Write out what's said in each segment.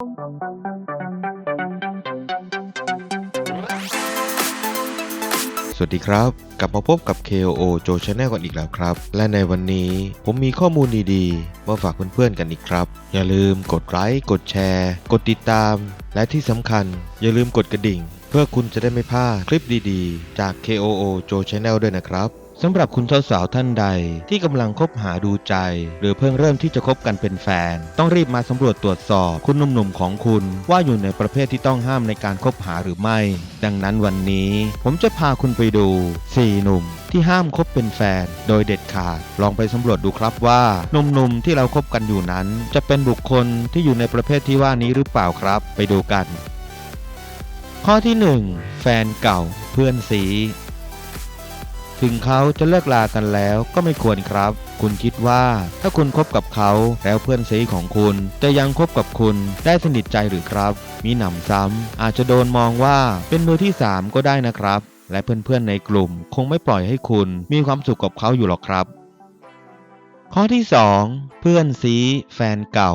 สวัสดีครับ กลับมาพบกับ KOO Joe Channel กันอีกแล้วครับ และในวันนี้ผมมีข้อมูลดีๆ มาฝากเพื่อนๆกันอีกครับ อย่าลืมกดไลค์กดแชร์ กดติดตาม และที่สำคัญ อย่าลืมกดกระดิ่ง เพื่อคุณจะได้ไม่พลาดคลิปดีๆ จาก KOO Joe Channel ด้วยนะครับ สำหรับคุณสาวๆท่านใดที่กำลังคบหาดูใจ หรือเพิ่งเริ่มที่จะคบกันเป็นแฟน ต้องรีบมาสำรวจตรวจสอบคุณหนุ่มๆของคุณว่าอยู่ในประเภทที่ต้องห้ามในการคบหาหรือไม่ ดังนั้นวันนี้ผมจะพาคุณไปดู 4 หนุ่มที่ห้ามคบเป็นแฟนโดยเด็ดขาด ลองไปสำรวจดูครับว่าหนุ่มๆที่เราคบกันอยู่นั้น จะเป็นบุคคลที่อยู่ในประเภทที่ว่านี้หรือเปล่าครับ ไปดูกัน ข้อที่ 1 แฟนเก่า เพื่อนสี ถึงเขาจะเลิกลากันแล้วก็ไม่ควรครับ คุณคิดว่าถ้าคุณคบกับเขาแล้วเพื่อนซีของคุณ จะยังคบกับคุณได้สนิทใจหรือครับ มีหนำซ้ำอาจจะโดนมองว่าเป็นมือที่สามก็ได้นะครับ และเพื่อนๆในกลุ่ม คงไม่ปล่อยให้คุณมีความสุขกับเขาอยู่หรอกครับ ข้อที่ 2 เพื่อนซีแฟนเก่า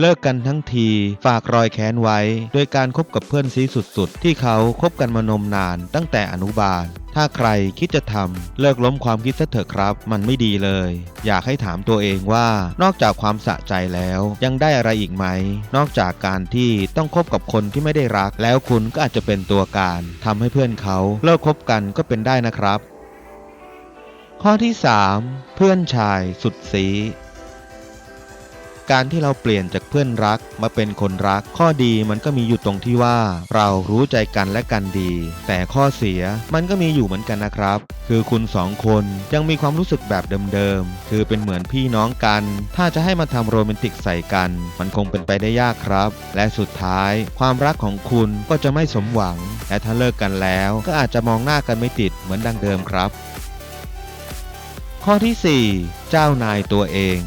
เลิกกันทั้งทีฝากรอยแค้นไว้ โดยการคบกับเพื่อนซีสุดๆ ที่เขาคบกันมานมนานตั้งแต่อนุบาล ถ้าใครคิดจะทำเลิกล้มความคิดซะเถอะครับ มันไม่ดีเลย อยากให้ถามตัวเองว่านอกจากความสะใจแล้วยังได้อะไรอีกไหม นอกจากการที่ต้องคบกับคนที่ไม่ได้รัก แล้วคุณก็อาจจะเป็นตัวการทำให้เพื่อนเขาเลิกคบกันก็เป็นได้นะครับ ข้อที่ 3 เพื่อนชายสุดสี การที่เราเปลี่ยนจากเพื่อนรักมาเป็นคนรัก ข้อดีมันก็มีอยู่ตรงที่ว่า เรารู้ใจกันและกันดี แต่ข้อเสียมันก็มีอยู่เหมือนกันนะครับ คือคุณสองคนยังมีความรู้สึกแบบเดิมๆ คือเป็นเหมือนพี่น้องกัน ถ้าจะให้มาทำโรแมนติกใส่กัน มันคงเป็นไปได้ยากครับ และสุดท้าย ความรักของคุณก็จะไม่สมหวัง และถ้าเลิกกันแล้ว ก็อาจจะมองหน้ากันไม่ติดเหมือนดังเดิมครับ ข้อที่ 4 เจ้านายตัวเอง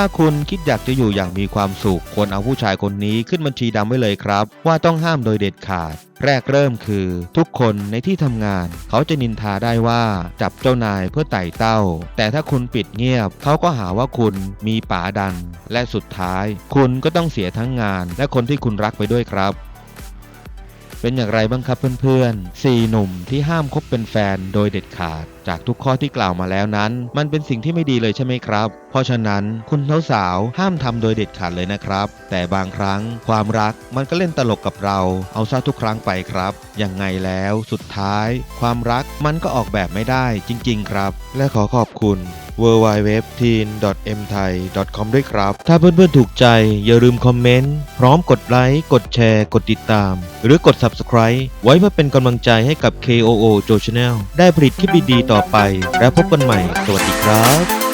ถ้าคุณคิดอยากจะอยู่อย่างมีความสุขควรเอาผู้ชายคนนี้ขึ้นบัญชีดำไว้เลยครับ ว่าต้องห้ามโดยเด็ดขาด แรกเริ่มคือ ทุกคนในที่ทำงาน เขาจะนินทาได้ว่าจับเจ้านายเพื่อไต่เต้า แต่ถ้าคุณปิดเงียบ เขาก็หาว่าคุณมีป๋าดัน และสุดท้าย คุณก็ต้องเสียทั้งงาน และคนที่คุณรักไปด้วยครับ เป็นอย่างไรบ้างครับเพื่อนๆสี่หนุ่มที่ห้ามคบเป็นแฟนโดยเด็ดขาด จากทุกข้อที่กล่าวมาแล้วนั้น มันเป็นสิ่งที่ไม่ดีเลยใช่ไหมครับ เพราะฉะนั้นคุณสาวๆห้ามทำโดยเด็ดขาดเลยนะครับ แต่บางครั้งความรักมันก็เล่นตลกกับเรา เอาซะทุกครั้งไปครับ ยังไงแล้วสุดท้าย ความรักมันก็ออกแบบไม่ได้จริง ๆ ครับ และขอขอบคุณ w w w t e e n m t h a i c o m ด้วยครับ ถ้าเพื่อนๆถูกใจอย่าลืมคอมเมนต์ พร้อมกดไลค์ กดแชร์ กดติดตาม หรือกด Subscribe ไว้เพื่อเป็นกำลังใจให้กับ KOO Joe Channel ได้ผลิตคลิปดีๆต่อไป แล้วพบกันใหม่ สวัสดีครับ